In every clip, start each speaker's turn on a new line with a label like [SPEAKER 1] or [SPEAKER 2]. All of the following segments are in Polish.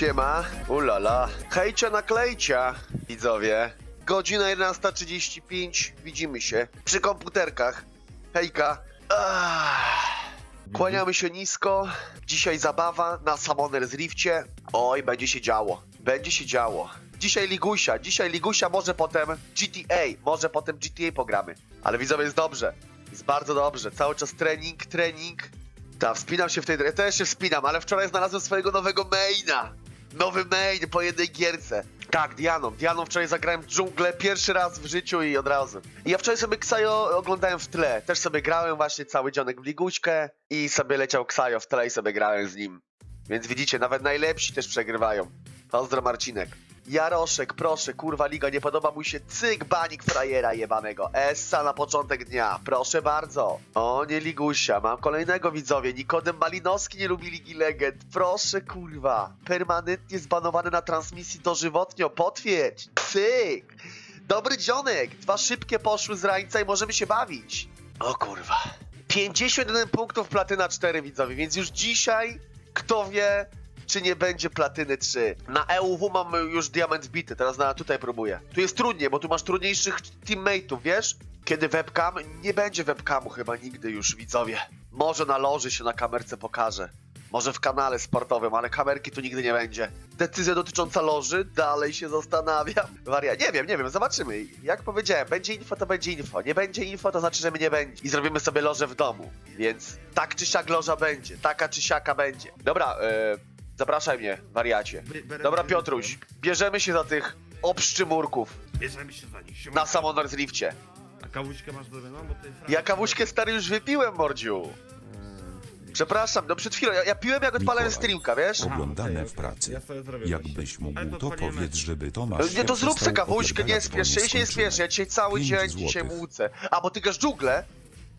[SPEAKER 1] Siema, ulala. Hejcia naklejcia, widzowie. Godzina 11.35, widzimy się. Przy komputerkach. Hejka. Ah. Kłaniamy się nisko. Dzisiaj zabawa na Summoner's Rifcie. Oj, będzie się działo. Będzie się działo. Dzisiaj Ligusia, dzisiaj Ligusia, może potem GTA, może potem GTA pogramy. Ale widzowie, jest dobrze. Jest bardzo dobrze. Cały czas trening, trening. Tak, wspinam się w tej... Ja też się wspinam, ale wczoraj znalazłem swojego nowego maina. Nowy main po jednej gierce. Tak, Dianą. Dianą wczoraj zagrałem w dżunglę pierwszy raz w życiu i od razu. I ja wczoraj sobie Ksajo oglądałem w tle. Też sobie grałem właśnie cały dzionek w liguśkę i sobie leciał Ksajo w tle i sobie grałem z nim. Więc widzicie, nawet najlepsi też przegrywają. Pozdro Marcinek. Jaroszek, proszę, kurwa liga, nie podoba mu się cyk banik frajera jebanego. Essa na początek dnia, proszę bardzo. O, nie ligusia, mam kolejnego widzowie. Nikodem Malinowski nie lubi Ligi Legend. Proszę, kurwa. Permanentnie zbanowany na transmisji dożywotnio, potwierdź. Cyk. Dobry dzionek, dwa szybkie poszły z rańca i możemy się bawić. O kurwa. 51 punktów platyna 4 widzowie, więc już dzisiaj, kto wie, czy nie będzie platyny 3. Na EUW mam już diament bity, teraz na tutaj próbuję. Tu jest trudniej, bo tu masz trudniejszych teammateów, wiesz? Kiedy webcam? Nie będzie webcamu chyba nigdy już, widzowie. Może na loży się na kamerce pokaże. Może w kanale sportowym, ale kamerki tu nigdy nie będzie. Decyzja dotycząca loży, dalej się zastanawiam. Waria, nie wiem, nie wiem, zobaczymy. Jak powiedziałem, będzie info, to będzie info. Nie będzie info, to znaczy, że mnie nie będzie. I zrobimy sobie lożę w domu. Więc tak czy siak loża będzie, taka czy siaka będzie. Dobra, e, zapraszaj mnie, wariacie. Dobra, Piotruś, bierzemy się za tych obszczymurków
[SPEAKER 2] Bierzemy się za nich. Siema.
[SPEAKER 1] na Summoner's Rifcie.
[SPEAKER 2] A kawuśkę masz zrobioną? Bo ty
[SPEAKER 1] Ja kawuśkę stary już wypiłem, mordziu. Przepraszam, no przed chwilą, ja, ja piłem jak odpalałem
[SPEAKER 3] Mikołaj.
[SPEAKER 1] streamka, wiesz?
[SPEAKER 3] Oglądane w pracy.
[SPEAKER 2] Ja sobie zrobię
[SPEAKER 3] Jakbyś
[SPEAKER 2] właśnie.
[SPEAKER 3] Mógł,
[SPEAKER 2] to
[SPEAKER 3] powiedz, żeby Tomasz
[SPEAKER 1] Nie,
[SPEAKER 3] się
[SPEAKER 1] to zrób se kawuśkę, nie spiesz się, ja dzisiaj nie spieszę, ja dzisiaj cały
[SPEAKER 3] Pięć
[SPEAKER 1] dzień dzisiaj
[SPEAKER 3] złotych.
[SPEAKER 1] młócę. A, bo ty grasz dżunglę?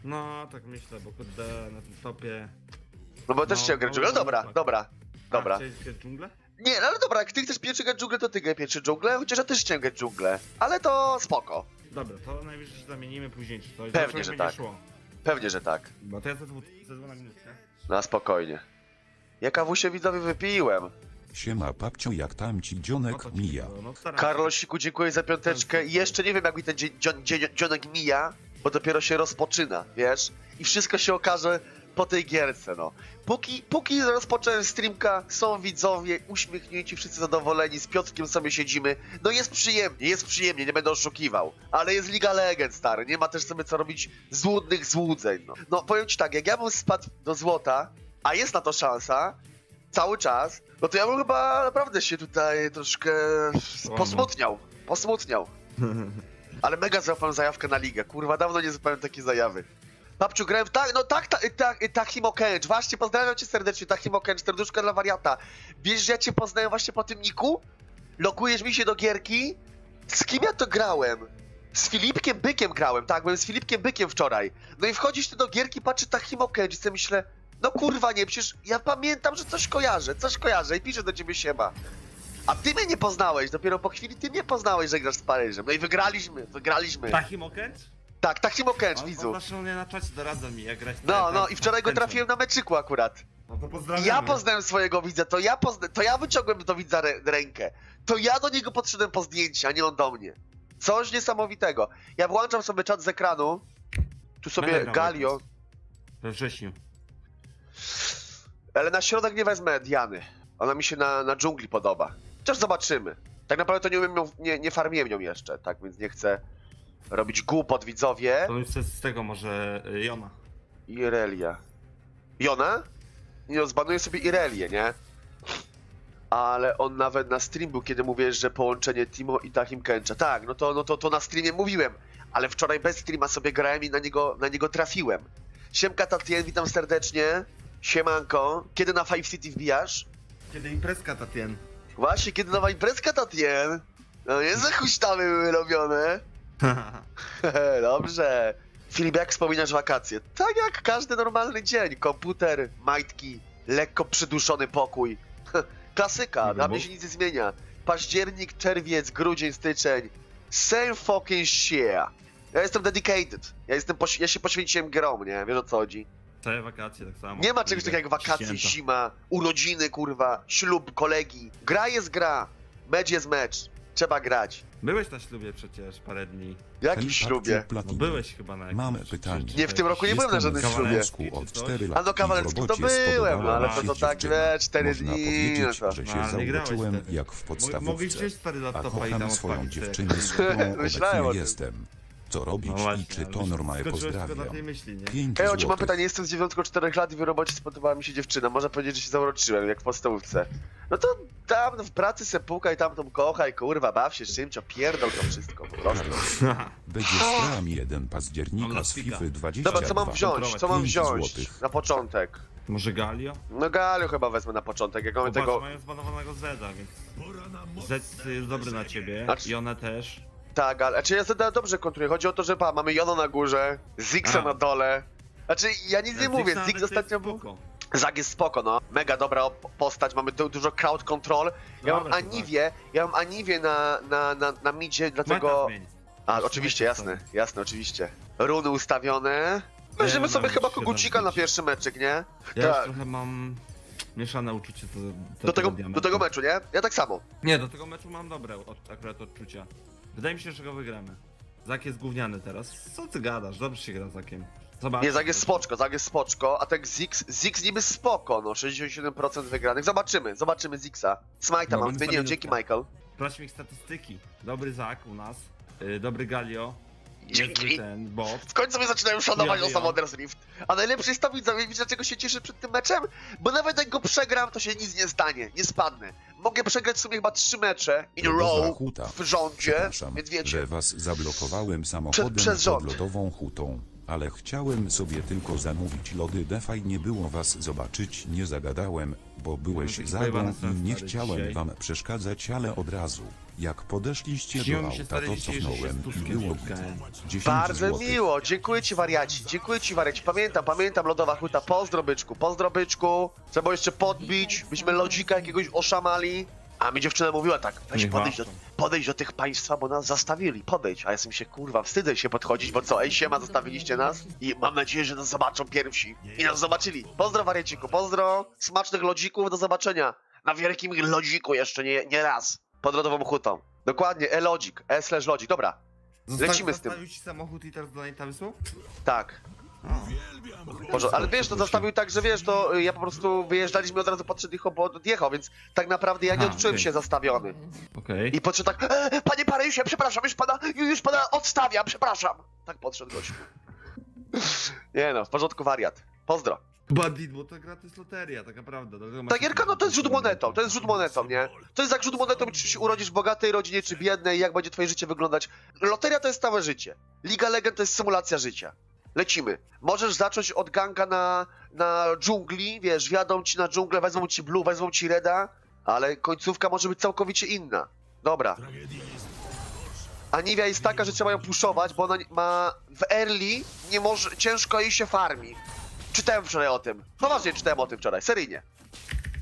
[SPEAKER 2] No, tak myślę, bo kurde, na tym topie...
[SPEAKER 1] No bo też
[SPEAKER 2] No,
[SPEAKER 1] chciałem grać
[SPEAKER 2] no,
[SPEAKER 1] dżunglę, no
[SPEAKER 2] no,
[SPEAKER 1] dobra,
[SPEAKER 2] tak.
[SPEAKER 1] dobra, dobra.
[SPEAKER 2] A, grać dżunglę?
[SPEAKER 1] Nie, no ale dobra, jak ty chcesz pierwszy grać dżunglę, to ty pierwszy dżunglę, chociaż ja też chciałem grać dżunglę. Ale to spoko,
[SPEAKER 2] Dobra, to najwyżej się zamienimy później, czy to
[SPEAKER 1] Pewnie, że tak.
[SPEAKER 2] Szło.
[SPEAKER 1] pewnie, że tak.
[SPEAKER 2] Bo to ja dwu na minutkę.
[SPEAKER 1] Na spokojnie. Ja kawusie widzowie wypiłem.
[SPEAKER 3] Siema papcio jak tam ci
[SPEAKER 2] No
[SPEAKER 3] dzionek
[SPEAKER 2] ci
[SPEAKER 3] mija.
[SPEAKER 2] No,
[SPEAKER 1] dziękuję za piąteczkę. I jeszcze nie wiem, jak mi ten dzionek mija, bo dopiero się rozpoczyna, wiesz? I wszystko się okaże po tej gierce, no. Póki, póki rozpocząłem streamka, są widzowie, uśmiechnięci, wszyscy zadowoleni, z Piotrkiem sobie siedzimy. No jest przyjemnie, jest przyjemnie, nie będę oszukiwał. Ale jest Liga Legend, stary, nie ma też sobie co robić złudnych złudzeń, no. No powiem ci tak, jak ja bym spadł do złota, a jest na to szansa, cały czas, no to ja bym chyba naprawdę się tutaj troszkę posmutniał. Posmutniał. Ale mega złapałem zajawkę na ligę. Kurwa, dawno nie złapałem takiej zajawy. Babciu, grałem tak, no tak, tak, tak, Tahimo Kench. Właśnie, pozdrawiam cię serdecznie, Tahimo Kench, serduszka dla wariata. Wiesz, że ja cię poznałem właśnie po tym niku? Lokujesz mi się do gierki? Z kim ja to grałem? Z Filipkiem Bykiem grałem, tak, byłem z Filipkiem Bykiem wczoraj. No i wchodzisz ty do gierki, patrzy Tahimo Kench i sobie myślę, no kurwa nie, przecież ja pamiętam, że coś kojarzę, coś kojarzę i piszę do ciebie siema. A ty mnie nie poznałeś, dopiero po chwili ty mnie poznałeś, że grasz z Paryżem. No i wygraliśmy, wygraliśmy.
[SPEAKER 2] Tahim Okęcz?
[SPEAKER 1] Tak, Kench,
[SPEAKER 2] On, on
[SPEAKER 1] widzu.
[SPEAKER 2] zawsze mnie na czacie doradza mi, jak grać
[SPEAKER 1] No,
[SPEAKER 2] te-
[SPEAKER 1] no
[SPEAKER 2] te-
[SPEAKER 1] i wczoraj go trafiłem na meczyku akurat.
[SPEAKER 2] No to
[SPEAKER 1] I
[SPEAKER 2] pozdrawiamy.
[SPEAKER 1] ja poznałem swojego widza, to ja pozna... to ja wyciągłem do widza rę rękę. To ja do niego podszedłem po zdjęcie, a nie on do mnie. Coś niesamowitego. Ja włączam sobie czat z ekranu. Tu sobie Galio,
[SPEAKER 2] We wrześniu.
[SPEAKER 1] ale na środek nie wezmę Diany. Ona mi się na, na dżungli podoba. Chociaż zobaczymy. Tak naprawdę to nie, umiem ją, nie, nie farmiłem nią jeszcze, tak więc nie chcę robić głupot widzowie.
[SPEAKER 2] To już z tego może y, Jona.
[SPEAKER 1] Irelia. Jona? Nie, no, zbanuję sobie Irelię, nie? Ale on nawet na stream był, kiedy mówiłeś, że połączenie Timo i Tahim Kencha. Tak, no to, no to, to na streamie mówiłem. Ale wczoraj bez streama sobie grałem i na niego, na niego trafiłem. Siemka Tatien, witam serdecznie. Siemanko. Kiedy na Five City wbijasz?
[SPEAKER 2] Kiedy imprezka Tatien?
[SPEAKER 1] Właśnie, kiedy nowa imprezka Tatien? No nie za huśtamy były robione. Dobrze. Filip, jak wspominasz wakacje? Tak jak każdy normalny dzień. Komputer, majtki, lekko przyduszony pokój. Klasyka,
[SPEAKER 2] Nie
[SPEAKER 1] dla mnie się nic nie zmienia. Październik, czerwiec, grudzień, styczeń. Same fucking shit. Ja jestem dedicated. Ja, jestem ja się poświęciłem grom, nie? Wiesz o co chodzi?
[SPEAKER 2] Całe wakacje tak samo.
[SPEAKER 1] Nie ma czegoś takiego jak wakacje,
[SPEAKER 2] Święta.
[SPEAKER 1] zima, urodziny, kurwa, ślub, kolegi. Gra jest gra, mecz jest mecz. Trzeba grać.
[SPEAKER 2] Byłeś na ślubie przecież parę dni.
[SPEAKER 1] W jakim ślubie?
[SPEAKER 2] No byłeś chyba na jakimś...
[SPEAKER 3] Mamy
[SPEAKER 2] czy-
[SPEAKER 3] pytanie.
[SPEAKER 2] czy-
[SPEAKER 1] Nie, w tym roku nie byłem na żadnym
[SPEAKER 3] Jestem
[SPEAKER 1] ślubie.
[SPEAKER 3] od
[SPEAKER 2] Czy coś?
[SPEAKER 3] 4
[SPEAKER 1] A
[SPEAKER 3] lat
[SPEAKER 1] no
[SPEAKER 3] i w
[SPEAKER 1] kawalerskim to byłem, no ale to
[SPEAKER 3] się
[SPEAKER 1] tak, wiesz, cztery
[SPEAKER 3] Można
[SPEAKER 1] dni,
[SPEAKER 3] powiedzieć,
[SPEAKER 1] no to-
[SPEAKER 3] że się
[SPEAKER 2] No, nie grałeś wtedy.
[SPEAKER 3] jak w
[SPEAKER 2] Mogli
[SPEAKER 3] podstawówce.
[SPEAKER 2] wziąć stary
[SPEAKER 3] A
[SPEAKER 2] laptopa i tam
[SPEAKER 3] swoją
[SPEAKER 2] odpalić
[SPEAKER 3] dziewczynę, z którą
[SPEAKER 1] Myślałem o
[SPEAKER 3] obecnie
[SPEAKER 1] tym.
[SPEAKER 3] jestem. Co robić
[SPEAKER 2] No
[SPEAKER 3] i
[SPEAKER 2] właśnie,
[SPEAKER 3] czy
[SPEAKER 2] ale
[SPEAKER 3] to
[SPEAKER 2] już
[SPEAKER 3] normalnie
[SPEAKER 2] skończyłeś tylko na tej myśli, nie?
[SPEAKER 3] 5
[SPEAKER 1] Hej, mam
[SPEAKER 3] złotych.
[SPEAKER 1] pytanie, jestem z 94 lat i w robocie spodobała mi się dziewczyna. Można powiedzieć, że się zauroczyłem, jak w podstawówce. No to tam w pracy se pukaj, tam tą kochaj, kurwa, baw się z czymś, opierdol to wszystko po prostu.
[SPEAKER 3] Będzie stram 1 października z
[SPEAKER 2] spika.
[SPEAKER 3] FIFA 22.
[SPEAKER 1] Dobra, co mam wziąć? Co mam wziąć
[SPEAKER 3] złotych.
[SPEAKER 1] na początek?
[SPEAKER 2] Może Galio?
[SPEAKER 1] No Galio chyba wezmę na początek, jak mamy
[SPEAKER 2] Popatrz,
[SPEAKER 1] tego...
[SPEAKER 2] mają zbanowanego Zeda, więc... Zed jest dobry na ciebie
[SPEAKER 1] Znaczy-
[SPEAKER 2] i one też.
[SPEAKER 1] Tak, ale znaczy ja sobie dobrze kontruję. Chodzi o to, że pa, mamy Jono na górze, Zixa
[SPEAKER 2] A.
[SPEAKER 1] na dole. Znaczy, ja nic nie mówię,
[SPEAKER 2] nawet
[SPEAKER 1] ostatnio był...
[SPEAKER 2] spoko.
[SPEAKER 1] Zag jest spoko, no. Mega dobra postać, mamy du dużo crowd control. Ja mam
[SPEAKER 2] to tak.
[SPEAKER 1] Aniwię, ja mam Aniwię na, na, na, na midzie, dlatego... A, oczywiście, jasne,
[SPEAKER 2] sobie.
[SPEAKER 1] jasne, oczywiście. Runy ustawione. Weźmiemy sobie
[SPEAKER 2] mam
[SPEAKER 1] chyba kogucika na pierwszy meczyk, nie?
[SPEAKER 2] Ja już
[SPEAKER 1] Tak.
[SPEAKER 2] trochę mam mieszane uczucie do, do,
[SPEAKER 1] Do tego, do tego meczu, nie? Ja tak samo.
[SPEAKER 2] Nie, do tego meczu mam dobre od, akurat odczucia. Wydaje mi się, że go wygramy. Zak jest gówniany teraz. Co ty gadasz? Dobrze się gra z Zakiem. Zobacz.
[SPEAKER 1] Nie, Zag jest spoczko, Zag jest spoczko, a tak Zix, Zix niby spoko, no, 67% wygranych. Zobaczymy, zobaczymy Zixa. Smite'a
[SPEAKER 2] No,
[SPEAKER 1] mam, zmieniłem, dzięki. Michael.
[SPEAKER 2] Sprawdź mi statystyki. Dobry Zak u nas. Yy, dobry Galio.
[SPEAKER 1] Dzięki.
[SPEAKER 2] Ten bot.
[SPEAKER 1] W końcu mnie zaczynają szanować
[SPEAKER 2] Ja
[SPEAKER 1] o
[SPEAKER 2] wiem.
[SPEAKER 1] Wonders Rift. A najlepszy jest to widzowie, wiesz dlaczego się cieszę przed tym meczem? Bo nawet jak go przegram, to się nic nie stanie, nie spadnę. Mogę przegrać w sumie chyba trzy mecze in row
[SPEAKER 3] huta.
[SPEAKER 1] w rządzie,
[SPEAKER 3] Przepraszam,
[SPEAKER 1] więc wiecie.
[SPEAKER 3] że was zablokowałem samochodem
[SPEAKER 1] przez rząd.
[SPEAKER 3] pod lodową hutą, ale chciałem sobie tylko zamówić lody defaj nie było was zobaczyć, nie zagadałem, bo byłeś za mną i nie
[SPEAKER 2] stary
[SPEAKER 3] chciałem
[SPEAKER 2] dzisiaj.
[SPEAKER 3] wam przeszkadzać, ale od razu, jak podeszliście do
[SPEAKER 2] mi się,
[SPEAKER 3] auta,
[SPEAKER 2] stary,
[SPEAKER 3] to
[SPEAKER 2] dzisiaj, że się
[SPEAKER 3] cofnąłem
[SPEAKER 2] z
[SPEAKER 3] i było git.
[SPEAKER 2] spotkałem.
[SPEAKER 3] 10
[SPEAKER 1] Bardzo
[SPEAKER 3] złotych.
[SPEAKER 1] miło, dziękuję ci wariaci, dziękuję ci wariaci. Pamiętam, pamiętam lodowa huta, pozdro byczku, pozdro byczku. Trzeba było jeszcze podbić, byśmy lodzika jakiegoś oszamali. A mi dziewczyna mówiła tak, weź podejdź do, podejdź do tych państwa, bo nas zastawili, podejdź. A ja sobie się kurwa wstydzę się podchodzić, bo co, ej siema, zostawiliście nas? I mam nadzieję, że nas zobaczą pierwsi. I nas zobaczyli. Pozdro wariaciku, pozdro, smacznych lodzików, do zobaczenia. Na wielkim lodziku jeszcze nie, nie raz. Pod lodową hutą. Dokładnie, e-lodzik, e-slash lodzik, dobra.
[SPEAKER 2] Zosta-
[SPEAKER 1] Lecimy z tym.
[SPEAKER 2] Zostawił ci samochód i teraz do Nate'a wysłał?
[SPEAKER 1] Tak.
[SPEAKER 2] O.
[SPEAKER 1] Boże, ale wiesz, to zostawił tak, że wiesz, to ja po prostu wyjeżdżaliśmy od razu podszedł ich ob- odjechał, więc tak naprawdę ja nie odczułem
[SPEAKER 2] okej.
[SPEAKER 1] się zastawiony.
[SPEAKER 2] Okej.
[SPEAKER 1] I podszedł tak, e, panie Parysie, przepraszam, już pana, już pana odstawiam, przepraszam. Tak podszedł gościu. Nie no, w porządku wariat. Pozdro.
[SPEAKER 2] Bandit, bo ta gra to jest loteria, tak naprawdę. dlatego masz
[SPEAKER 1] Ta gierka, no to jest rzut monetą, to jest rzut monetą, nie? To jest jak rzut monetą, czy się urodzisz w bogatej rodzinie, czy biednej, jak będzie twoje życie wyglądać. Loteria to jest stałe życie. Liga Legend to jest symulacja życia. Lecimy. Możesz zacząć od ganka na, na dżungli, wiesz, wjadą ci na dżunglę, wezmą ci blue, wezmą ci reda, ale końcówka może być całkowicie inna. Dobra. Aniwia jest taka, że trzeba ją puszować, bo ona ma w early nie może, ciężko jej się farmi. Czytałem wczoraj o tym. Poważnie czytałem o tym wczoraj, seryjnie.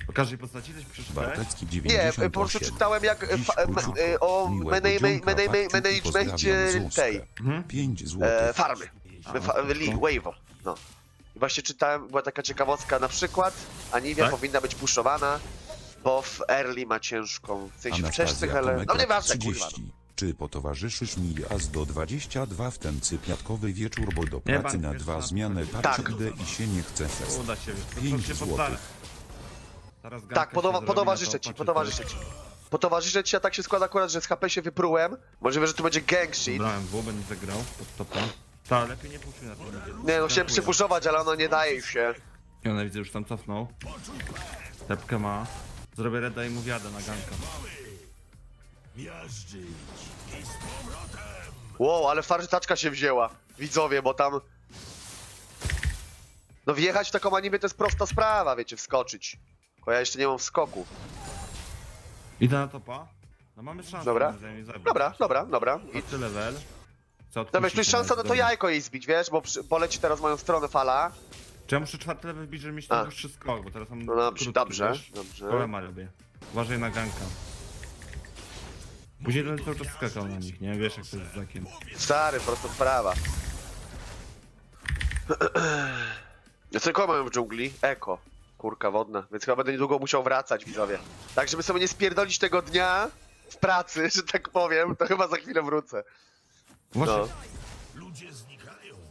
[SPEAKER 2] O każdej postaci coś przeczytałeś?
[SPEAKER 1] Nie,
[SPEAKER 3] 98.
[SPEAKER 1] po prostu czytałem jak fa, ma- e, o manage- manage- managemencie tej
[SPEAKER 2] Mhm.
[SPEAKER 3] 5
[SPEAKER 1] e, farmy.
[SPEAKER 2] No, to-
[SPEAKER 1] Wave'o. No. I właśnie czytałem, była taka ciekawostka, na przykład Aniwia
[SPEAKER 2] Tak?
[SPEAKER 1] powinna być puszowana, bo w early ma ciężką, w sensie wczesnych, ale... No nieważne,
[SPEAKER 3] lat
[SPEAKER 1] kurwa.
[SPEAKER 3] 30. Czy potowarzyszysz mi aż do 22 w ten cypiatkowy wieczór, bo do pracy na dwa zmiany
[SPEAKER 2] tak.
[SPEAKER 3] patrzę
[SPEAKER 1] Tak.
[SPEAKER 3] idę i się nie chce fest.
[SPEAKER 2] Uda się, wiesz, to się
[SPEAKER 3] złotych.
[SPEAKER 1] Tak, podowa- potowarzyszę
[SPEAKER 2] no to
[SPEAKER 1] ci, potowarzyszę ci. Potowarzyszę ci, a tak się składa akurat, że z HP się wyprułem. Możliwe, że tu będzie gang shit.
[SPEAKER 2] Brałem w będę zagrał, pod topa. Ta, lepiej nie puszczę na tym.
[SPEAKER 1] Nie no, chciałem przypuszować, ale ona nie daje już się.
[SPEAKER 2] I ona widzę już tam cofnął. Tepkę ma. Zrobię reda i mu wjadę na ganka.
[SPEAKER 1] Wow, ale farzytaczka się wzięła. Widzowie, bo tam... No wjechać w taką animę to jest prosta sprawa, wiecie, wskoczyć. Bo ja jeszcze nie mam wskoku.
[SPEAKER 2] Idę na topa. No mamy szansę.
[SPEAKER 1] Dobra.
[SPEAKER 2] moim zdaniem, zabić.
[SPEAKER 1] Dobra, dobra, dobra. I...
[SPEAKER 2] Czwarty level. Co
[SPEAKER 1] Dobra, jeśli jest szansa, no to jajko jej zbić, wiesz, bo przy... poleci teraz w moją stronę fala.
[SPEAKER 2] Czy ja muszę czwarty level wbić, żeby mieć
[SPEAKER 1] A.
[SPEAKER 2] ten dłuższy skok, bo teraz mam
[SPEAKER 1] No dobrze,
[SPEAKER 2] krótki,
[SPEAKER 1] dobrze,
[SPEAKER 2] wiesz?
[SPEAKER 1] dobrze.
[SPEAKER 2] Golema robię. Uważaj na ganka. Później ten cały czas skakał na nich, nie? Wiesz jak to jest z zakiem.
[SPEAKER 1] Stary, prosta sprawa. Ja co kogo mam w dżungli? Eko. Kurka wodna, więc chyba będę niedługo musiał wracać, widzowie. Tak, żeby sobie nie spierdolić tego dnia w pracy, że tak powiem, to chyba za chwilę wrócę.
[SPEAKER 2] Właśnie.
[SPEAKER 1] No.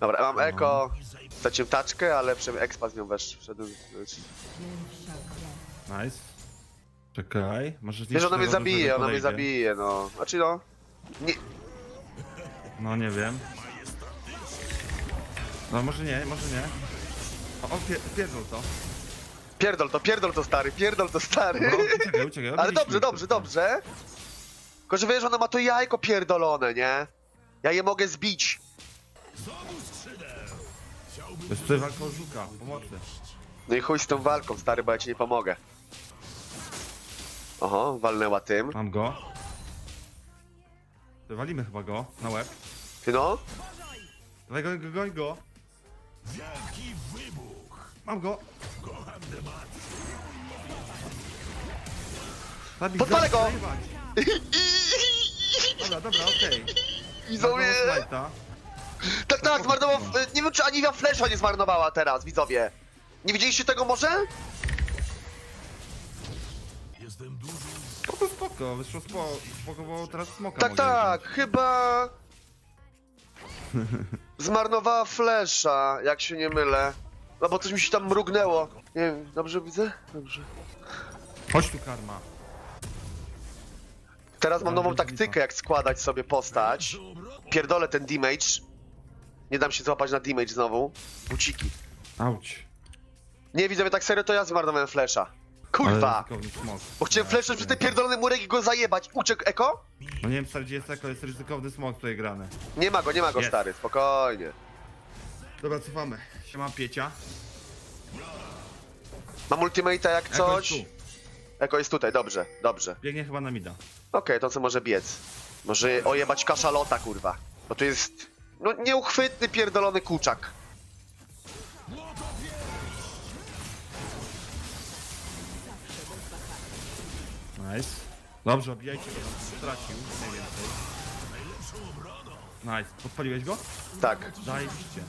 [SPEAKER 1] Dobra, mam eko. Chcecie taczkę, ale przynajmniej expa z nią wesz. Wszedłem.
[SPEAKER 2] Nice. Czekaj, może
[SPEAKER 1] Wiesz, ona mnie zabije, ona mnie zabije, no. Znaczy no. Nie.
[SPEAKER 2] No nie wiem. No może nie, może nie. O, o pie, pierdol to.
[SPEAKER 1] Pierdol to, pierdol to stary, pierdol to stary.
[SPEAKER 2] No, uciekaj, uciekaj.
[SPEAKER 1] Ale dobrze, dobrze, dobrze. Tylko, że wiesz, ona ma to jajko pierdolone, nie? Ja je mogę zbić.
[SPEAKER 2] To jest tutaj walka o żuka, pomocy.
[SPEAKER 1] No i chuj z tą walką, stary, bo ja ci nie pomogę. Oho, walnęła tym.
[SPEAKER 2] Mam go. Walimy chyba go na łeb.
[SPEAKER 1] Ty no?
[SPEAKER 2] Dawaj go, go, go, go. Mam go. Zabij,
[SPEAKER 1] Podpalę
[SPEAKER 2] zabij,
[SPEAKER 1] go!
[SPEAKER 2] zajebać. Dobra, dobra, okej. Slajta.
[SPEAKER 1] Tak, tak, zmarnował... Nie wiem, czy Aniwia Flesza nie zmarnowała teraz, widzowie. Nie widzieliście tego może?
[SPEAKER 2] Spoko, spoko, wyszło spo, spoko, bo teraz smoka
[SPEAKER 1] Tak,
[SPEAKER 2] mogę
[SPEAKER 1] tak,
[SPEAKER 2] wziąć.
[SPEAKER 1] chyba... Zmarnowała Flesza, jak się nie mylę. No bo coś mi się tam mrugnęło. Nie wiem, dobrze widzę? Dobrze.
[SPEAKER 2] Chodź tu, karma.
[SPEAKER 1] Teraz mam nową taktykę, jak składać sobie postać. Pierdolę ten damage. Nie dam się złapać na damage znowu. Buciki.
[SPEAKER 2] Auć.
[SPEAKER 1] Nie, widzowie, tak serio to ja zmarnowałem flesza.
[SPEAKER 2] Ale
[SPEAKER 1] Kurwa!
[SPEAKER 2] ryzykowny smok.
[SPEAKER 1] Bo chciałem fleszem przez ten pierdolony murek i go zajebać. Uciekł Eko?
[SPEAKER 2] No nie wiem, stary, gdzie jest jako, jest ryzykowny smok tutaj grany.
[SPEAKER 1] Nie ma go, nie ma go,
[SPEAKER 2] Jest.
[SPEAKER 1] stary, spokojnie.
[SPEAKER 2] Dobra, cofamy. Siema, Piecia.
[SPEAKER 1] Mam ultimate'a jak
[SPEAKER 2] Eko
[SPEAKER 1] coś.
[SPEAKER 2] tu.
[SPEAKER 1] Eko jest tutaj, dobrze, dobrze.
[SPEAKER 2] Biegnie chyba na mida.
[SPEAKER 1] Okej, to co może biec? Może ojebać kaszalota, kurwa. Bo to jest... No nieuchwytny pierdolony kuczak.
[SPEAKER 2] Nice. Dobrze, obijajcie go, stracił mniej więcej. Nice. Podpaliłeś go?
[SPEAKER 1] Tak.
[SPEAKER 2] Zajebiście.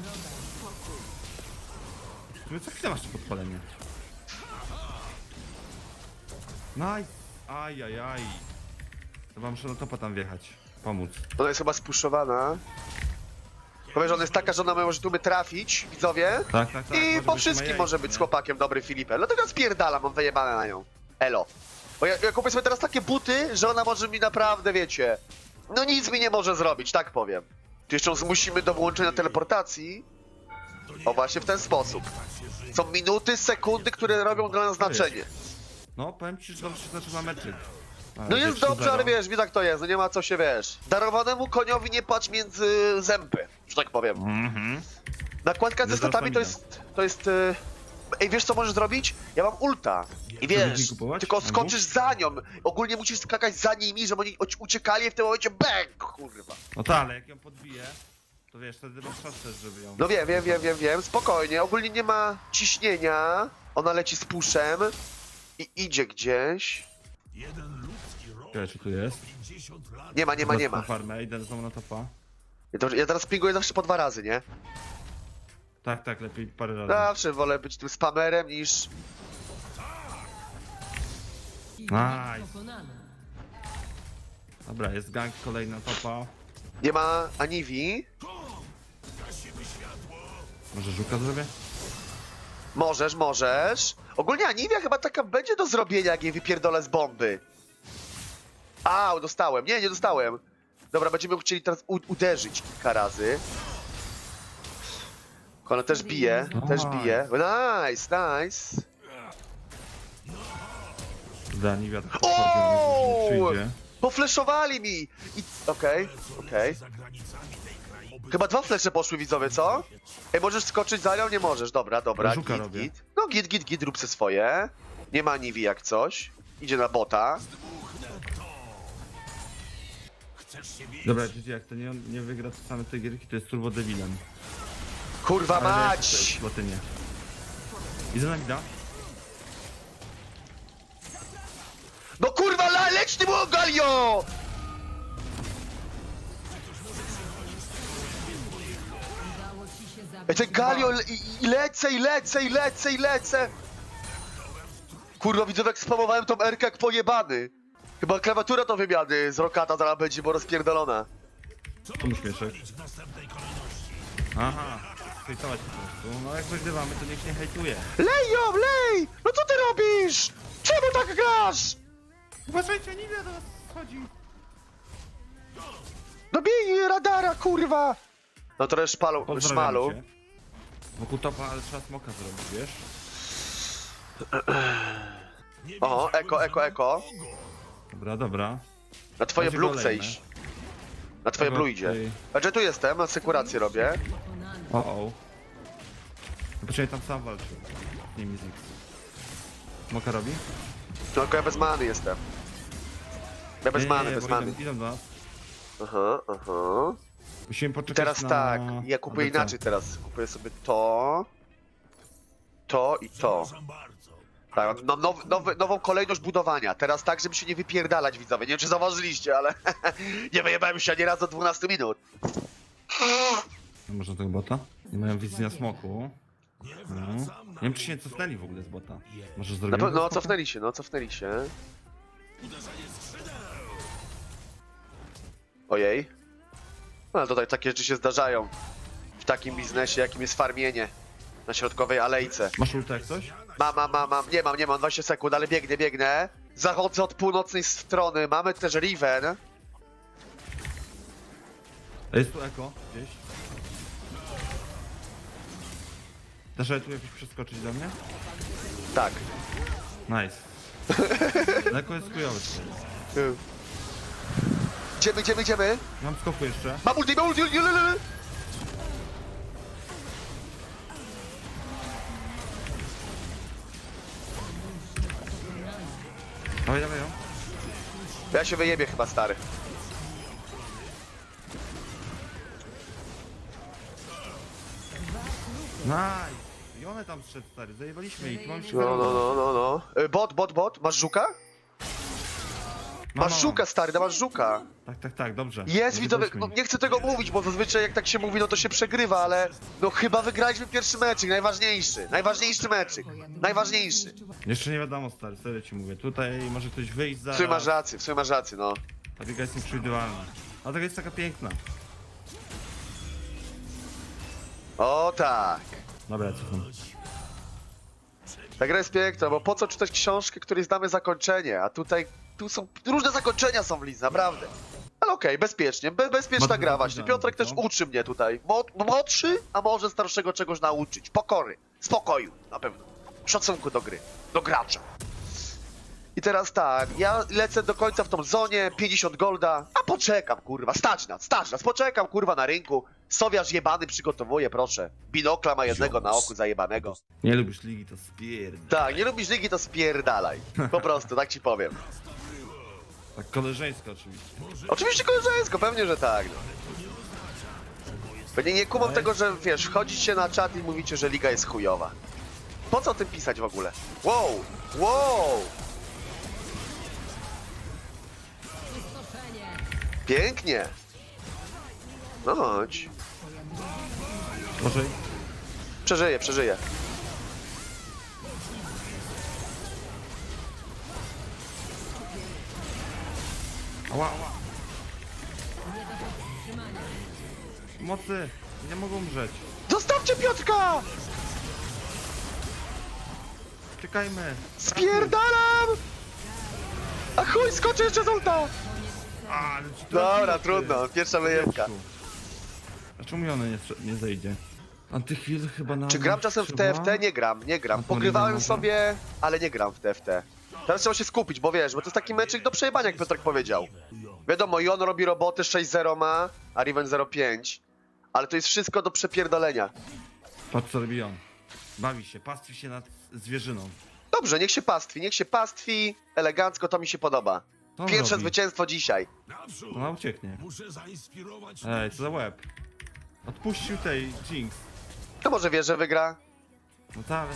[SPEAKER 2] Ty co chwilę masz to podpalenie. Nice. Ajajaj. Chyba muszę na topa tam wjechać. Pomóc.
[SPEAKER 1] Ona jest chyba spuszowana. Powiem, że ona jest taka, że ona może tu by trafić, widzowie.
[SPEAKER 2] Tak, tak, tak.
[SPEAKER 1] I
[SPEAKER 2] może
[SPEAKER 1] po
[SPEAKER 2] być
[SPEAKER 1] wszystkim może być z chłopakiem dobry Filipem. Dlatego spierdala, mam wyjebane na nią. Elo. Bo ja, ja kupię sobie teraz takie buty, że ona może mi naprawdę, wiecie... No nic mi nie może zrobić, tak powiem. Tu jeszcze ją zmusimy do włączenia teleportacji. O właśnie w ten sposób. Są minuty, sekundy, które robią dla nas znaczenie.
[SPEAKER 2] No, powiem ci, że dobrze się zaczyna meczyk.
[SPEAKER 1] No jest dobrze, ale wiesz, jak to jest, no nie ma co się, wiesz. Darowanemu koniowi nie patrz między zęby, że tak powiem.
[SPEAKER 2] Mhm.
[SPEAKER 1] Nakładka ze statami to jest, to jest... e, Ej, wiesz co możesz zrobić? Ja mam ulta. I wiesz, tylko skoczysz za nią. Ogólnie musisz skakać za nimi, żeby oni uci- uciekali i w tym momencie BANG, kurwa.
[SPEAKER 2] No tak, ale jak ją podbije, to wiesz, wtedy masz szansę, żeby ją...
[SPEAKER 1] No wiem, wiem, wiem, wiem, wiem, spokojnie. Ogólnie nie ma ciśnienia. Ona leci z puszem i idzie gdzieś.
[SPEAKER 2] Czekaj, czy tu jest?
[SPEAKER 1] Nie ma, nie ma, nie ma.
[SPEAKER 2] farmę, idę znowu na topa.
[SPEAKER 1] Ja, to, ja teraz pinguję zawsze po dwa razy, nie?
[SPEAKER 2] Tak, tak, lepiej parę razy.
[SPEAKER 1] Zawsze wolę być tym spamerem niż...
[SPEAKER 2] Nice. Dobra, jest gang kolejna topa.
[SPEAKER 1] Nie ma Aniwi.
[SPEAKER 2] Może żuka zrobię?
[SPEAKER 1] Możesz, możesz. Ogólnie Aniwia chyba taka będzie do zrobienia, jak jej wypierdolę z bomby. Au, dostałem. Nie, nie dostałem. Dobra, będziemy chcieli teraz uderzyć kilka razy. Ona też bije, też bije. Nice, nice.
[SPEAKER 2] Dani wiatr przyjdzie.
[SPEAKER 1] Pofleszowali mi! I... Okej, okej. Chyba dwa flesze poszły, widzowie, co? Ej, możesz skoczyć za nią? Nie możesz. Dobra, dobra,
[SPEAKER 2] żuka
[SPEAKER 1] git,
[SPEAKER 2] robię.
[SPEAKER 1] git. No, git, git, git, rób se swoje. Nie ma Niwi jak coś. Idzie na bota.
[SPEAKER 2] Dobra, wiecie, jak to nie, nie wygra to same tej gierki, to jest turbo debilem.
[SPEAKER 1] Kurwa
[SPEAKER 2] Ale wiesz, to
[SPEAKER 1] mać!
[SPEAKER 2] jest Botynie. Idę na mida.
[SPEAKER 1] No kurwa, le leć ty mu, Galio! Ej, ten Galio, le- i, i lecę, i lecę, i lecę, i lecę! Kurwa, widzę jak spamowałem tą Erkę jak pojebany. Chyba klawiatura do wymiany z Rokata zaraz będzie, bo rozpierdolona.
[SPEAKER 2] Czemu śmieszek? Aha, hejtować po prostu. No jak wygrywamy, to niech nie hejtuje.
[SPEAKER 1] Lej ją, lej! No co ty robisz? Czemu tak grasz?
[SPEAKER 2] Uważajcie, Nivea do nas schodzi.
[SPEAKER 1] No bij radara, kurwa! No trochę szpalu, szmalu.
[SPEAKER 2] cię. Wokół topa, ale trzeba smoka zrobić, wiesz?
[SPEAKER 1] Oho, eko, eko, eko.
[SPEAKER 2] Dobra, dobra.
[SPEAKER 1] Na twoje
[SPEAKER 2] Będzie
[SPEAKER 1] blue chcę
[SPEAKER 2] kolejne.
[SPEAKER 1] iść. Na twoje blue idzie. Znaczy tu jestem, asekurację robię.
[SPEAKER 2] O, o. Poczekaj, tam sam walczył. Nie mi. Smoka robi?
[SPEAKER 1] No, Tylko ja bez many jestem. Ja bez
[SPEAKER 2] Nie, nie,
[SPEAKER 1] many,
[SPEAKER 2] nie,
[SPEAKER 1] bez
[SPEAKER 2] bo
[SPEAKER 1] many.
[SPEAKER 2] Idą, idą do nas.
[SPEAKER 1] Aha, aha.
[SPEAKER 2] Musimy poczekać
[SPEAKER 1] Teraz
[SPEAKER 2] na...
[SPEAKER 1] tak, ja kupuję inaczej teraz. Kupuję sobie to, to i to. Tak, no, now, nowy, nową kolejność budowania. Teraz tak, żeby się nie wypierdalać widzowie. Nie wiem czy zauważyliście, ale nie wyjebałem się ani raz do 12 minut.
[SPEAKER 2] No, Można tego bota? Nie mają wizji na smoku. No. Nie wiem, czy się nie cofnęli w ogóle z bota. Może zrobimy
[SPEAKER 1] no
[SPEAKER 2] smoka?
[SPEAKER 1] cofnęli się, no cofnęli się. Ojej. No tutaj takie rzeczy się zdarzają. W takim biznesie, jakim jest farmienie. Na środkowej alejce.
[SPEAKER 2] Masz ulta jak coś?
[SPEAKER 1] Mam, mam, mam, mam. Nie mam, nie mam. 20 sekund, ale biegnę, biegnę. Zachodzę od północnej strony. Mamy też Riven.
[SPEAKER 2] Jest tu eko gdzieś. Dasz tu jakoś przeskoczyć do mnie?
[SPEAKER 1] Tak.
[SPEAKER 2] Nice. Eko jest chujowy.
[SPEAKER 1] Idziemy, idziemy, idziemy.
[SPEAKER 2] Mam skoku jeszcze.
[SPEAKER 1] Mam ulti, mam ulti, ulti, ulti, ulti. Ja się wyjebię chyba, stary.
[SPEAKER 2] Nice! I one tam zszedł stary, zajebaliśmy ich, mam się
[SPEAKER 1] No, no, no, no, no. Y, Bot, bot, bot. Masz żuka?
[SPEAKER 2] No,
[SPEAKER 1] Masz
[SPEAKER 2] no.
[SPEAKER 1] żuka, stary, masz żuka.
[SPEAKER 2] Tak, tak, tak, dobrze.
[SPEAKER 1] Jest, widzowie, no, nie chcę tego mówić, bo zazwyczaj jak tak się mówi, no to się przegrywa, ale no chyba wygraliśmy pierwszy meczyk, najważniejszy, najważniejszy meczyk, najważniejszy.
[SPEAKER 2] Jeszcze nie wiadomo stary, serio ci mówię. Tutaj może ktoś wyjść
[SPEAKER 1] W
[SPEAKER 2] zaraz.
[SPEAKER 1] sumie masz rację, w sumie masz rację, no.
[SPEAKER 2] Ta biega jest nieprzewidywalna. A taka jest taka piękna.
[SPEAKER 1] O tak.
[SPEAKER 2] Dobra, cofam.
[SPEAKER 1] Ta gra jest piękna, bo po co czytać książkę, której znamy zakończenie, a tutaj, tu są, różne zakończenia są w Lidze, naprawdę. Ale okej, bezpiecznie, be, bezpieczna
[SPEAKER 2] Bardzo
[SPEAKER 1] gra właśnie. Piotrek też
[SPEAKER 2] no.
[SPEAKER 1] uczy mnie tutaj. Młod, młodszy, a może starszego czegoś nauczyć. Pokory, spokoju, na pewno. Szacunku do gry, do gracza. I teraz tak, ja lecę do końca w tą zonie, 50 golda, a poczekam, kurwa, stać nas, stać nas, poczekam, kurwa, na rynku. Sowiarz jebany przygotowuje, proszę. Binokla ma jednego na oku zajebanego.
[SPEAKER 2] Nie lubisz ligi, to spierd.
[SPEAKER 1] Tak, nie lubisz ligi, to spierdalaj. Po prostu, tak ci powiem.
[SPEAKER 2] Tak koleżeńsko oczywiście.
[SPEAKER 1] Oczywiście koleżeńsko, pewnie, że tak. No. Pewnie nie kumam tego, że wiesz, wchodzicie na czat i mówicie, że liga jest chujowa. Po co o tym pisać w ogóle? Wow! Wow! Pięknie! No chodź.
[SPEAKER 2] Może
[SPEAKER 1] Przeżyję, przeżyję.
[SPEAKER 2] Ała, ała. Mocy! Nie mogą umrzeć.
[SPEAKER 1] Zostawcie Piotrka!
[SPEAKER 2] Czekajmy.
[SPEAKER 1] Spierdalam! A chuj, skoczę jeszcze z ulta!
[SPEAKER 2] A, ale ci
[SPEAKER 1] Dobra,
[SPEAKER 2] ty.
[SPEAKER 1] trudno, pierwsza wyjebka.
[SPEAKER 2] A czemu mi one nie, nie zejdzie? Antychwil chyba na...
[SPEAKER 1] Czy gram czasem w? TFT? Nie gram, nie gram.
[SPEAKER 2] A
[SPEAKER 1] Pogrywałem sobie, ale nie gram w TFT. Teraz trzeba się skupić, bo wiesz, bo to jest taki meczyk do przejebania, jak Piotrek powiedział. Wiadomo, i on robi roboty 6-0 ma, a Riven 0-5. Ale to jest wszystko do przepierdolenia.
[SPEAKER 2] Patrz co robi on. Bawi się, pastwi się nad zwierzyną.
[SPEAKER 1] Dobrze, niech się pastwi, niech się pastwi, elegancko, to mi się podoba.
[SPEAKER 2] To
[SPEAKER 1] Pierwsze
[SPEAKER 2] robi.
[SPEAKER 1] zwycięstwo dzisiaj.
[SPEAKER 2] Ona ucieknie.
[SPEAKER 4] Muszę zainspirować
[SPEAKER 2] Ej, co za łeb. Odpuścił tej Jinx.
[SPEAKER 1] To może wie, że wygra?
[SPEAKER 2] No tak,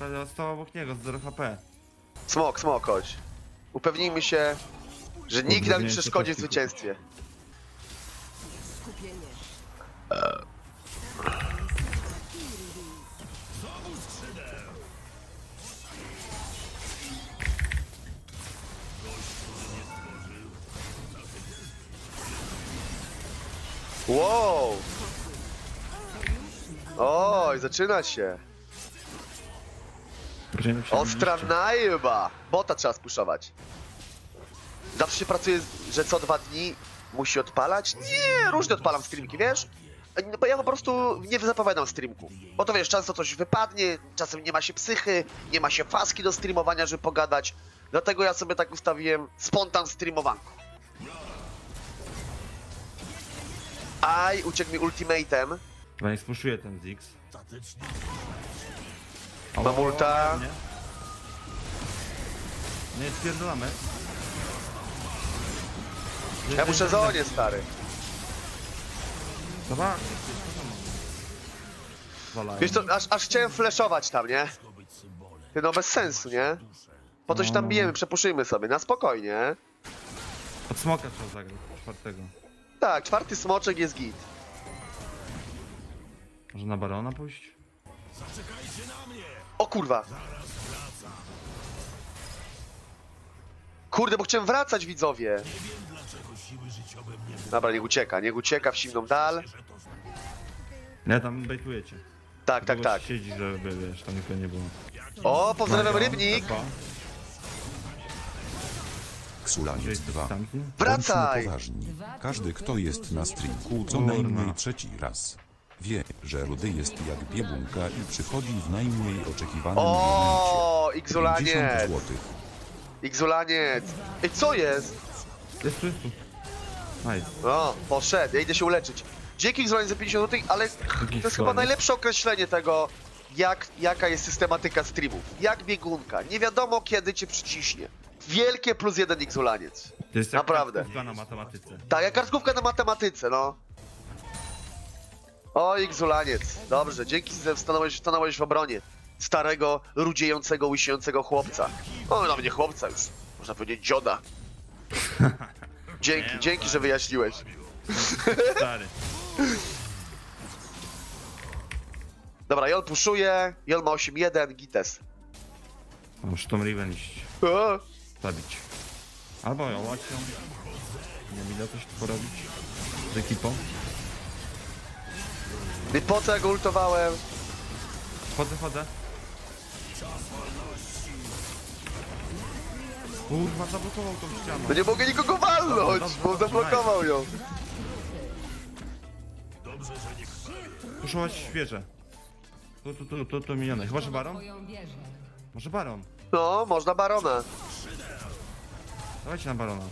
[SPEAKER 2] ale stała obok niego z 0 HP.
[SPEAKER 1] Smok, smok, chodź. Upewnijmy się, że nikt nam nie przeszkodzi w
[SPEAKER 2] tak, zwycięstwie.
[SPEAKER 1] Wow! Oj, zaczyna się.
[SPEAKER 2] Się
[SPEAKER 1] Ostra najba! Bota trzeba spuszować. Zawsze się pracuje, że co dwa dni musi odpalać? Nie, różnie odpalam streamki, wiesz? No bo ja po prostu nie zapowiadam streamku. Bo to wiesz, często coś wypadnie, czasem nie ma się psychy, nie ma się faski do streamowania, żeby pogadać. Dlatego ja sobie tak ustawiłem spontan streamowanko. Aj, uciekł mi ultimatem.
[SPEAKER 2] Chyba nie spuszuje ten Ziggs.
[SPEAKER 1] Mam ulta.
[SPEAKER 2] Nie, nie spierdolamy.
[SPEAKER 1] Ja muszę zonie, stary.
[SPEAKER 2] Dobra. Zwalają.
[SPEAKER 1] Wiesz co, aż, aż chciałem flashować tam, nie? Ty no bez sensu, nie? Po coś tam bijemy, przepuszymy sobie, na spokojnie.
[SPEAKER 2] Od smoka trzeba zagrać, czwartego.
[SPEAKER 1] Tak, czwarty smoczek jest git.
[SPEAKER 2] Może na barona pójść?
[SPEAKER 1] O kurwa. Kurde, bo chciałem wracać, widzowie. Dobra, niech ucieka, niech ucieka w zimną dal.
[SPEAKER 2] Nie, tam bejtujecie.
[SPEAKER 1] Tak, tak, tak.
[SPEAKER 2] Siedzi, żeby wiesz, tam nikogo nie było.
[SPEAKER 1] O, pozdrawiam rybnik.
[SPEAKER 3] Ksulaniec
[SPEAKER 2] Gdzieś
[SPEAKER 3] 2.
[SPEAKER 2] tamtym.
[SPEAKER 1] Wracaj!
[SPEAKER 3] Bądźmy poważni. Każdy, kto jest na streamku co najmniej trzeci raz, wie, że Rudy jest jak biegunka i przychodzi w najmniej oczekiwanym
[SPEAKER 1] O,
[SPEAKER 3] momencie. 50
[SPEAKER 1] Igzulaniec.
[SPEAKER 3] złotych.
[SPEAKER 1] Igzulaniec. Ej, co jest?
[SPEAKER 2] Jest tu, jest tu. Nice.
[SPEAKER 1] O, poszedł, ja idę się uleczyć. Dzięki Igzulaniec za 50 zł, ale to jest chyba najlepsze określenie tego, jak, jaka jest systematyka streamów. Jak biegunka. Nie wiadomo kiedy cię przyciśnie. Wielkie plus jeden Igzulaniec.
[SPEAKER 2] To jest jak
[SPEAKER 1] Naprawdę.
[SPEAKER 2] kartkówka na matematyce.
[SPEAKER 1] Tak, jak kartkówka na matematyce, no. O, Igzulaniec. Dobrze, dzięki, że stanąłeś, stanąłeś w obronie starego, rudziejącego, łysiejącego chłopca. O, no mnie chłopca już. Można powiedzieć dzioda. Dzięki, dzięki, że wyjaśniłeś.
[SPEAKER 2] Stary.
[SPEAKER 1] Dobra, Jol puszuje, Jol ma 8-1, Gites.
[SPEAKER 2] Muszę tą Riven iść.
[SPEAKER 1] O,
[SPEAKER 2] Zabić. Albo ją łać ją. Nie wiem ile coś tu porobić. Z ekipą.
[SPEAKER 1] I po co ja go ultowałem?
[SPEAKER 2] Chodzę, chodzę. Kurwa, zablokował tą ścianę.
[SPEAKER 1] No nie mogę nikogo walnąć, bo zablokował ją.
[SPEAKER 2] Puszować świeże. Tu, tu, tu, tu, tu minione. Chyba, że baron?
[SPEAKER 4] Twoją wieżę.
[SPEAKER 2] Może baron.
[SPEAKER 1] No, można barona.
[SPEAKER 2] Dawajcie na barona.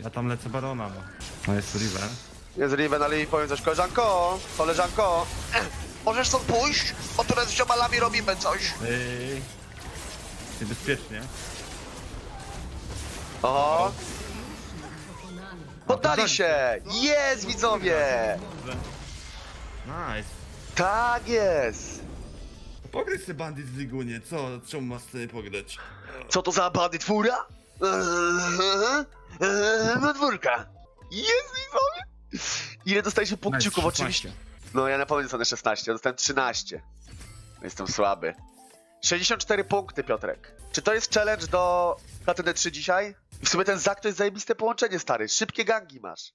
[SPEAKER 2] Ja tam lecę barona, bo... No jest Riven.
[SPEAKER 1] Jest Riven, ale jej powiem coś. Koleżanko, koleżanko. Eh, Możesz stąd pójść? Bo teraz z ziomalami robimy coś.
[SPEAKER 2] Ej. Niebezpiecznie.
[SPEAKER 1] Oho.
[SPEAKER 4] Pokonany.
[SPEAKER 1] Poddali się! Jest, widzowie!
[SPEAKER 2] Nice.
[SPEAKER 1] Tak jest!
[SPEAKER 2] Pogryź sobie bandit z Ligunie, co? Czemu masz sobie pograć?
[SPEAKER 1] Co to za bandytwóra? Podwórka. Jest, widzowie! Ile dostaliśmy punkcików?
[SPEAKER 2] Nice,
[SPEAKER 1] Oczywiście.
[SPEAKER 2] 16.
[SPEAKER 1] No ja na pewno dostanę 16, ja dostałem 13. Jestem słaby. 64 punkty, Piotrek. Czy to jest challenge do Platyny 3 dzisiaj? I w sumie ten Zak to jest zajebiste połączenie, stary. Szybkie gangi masz.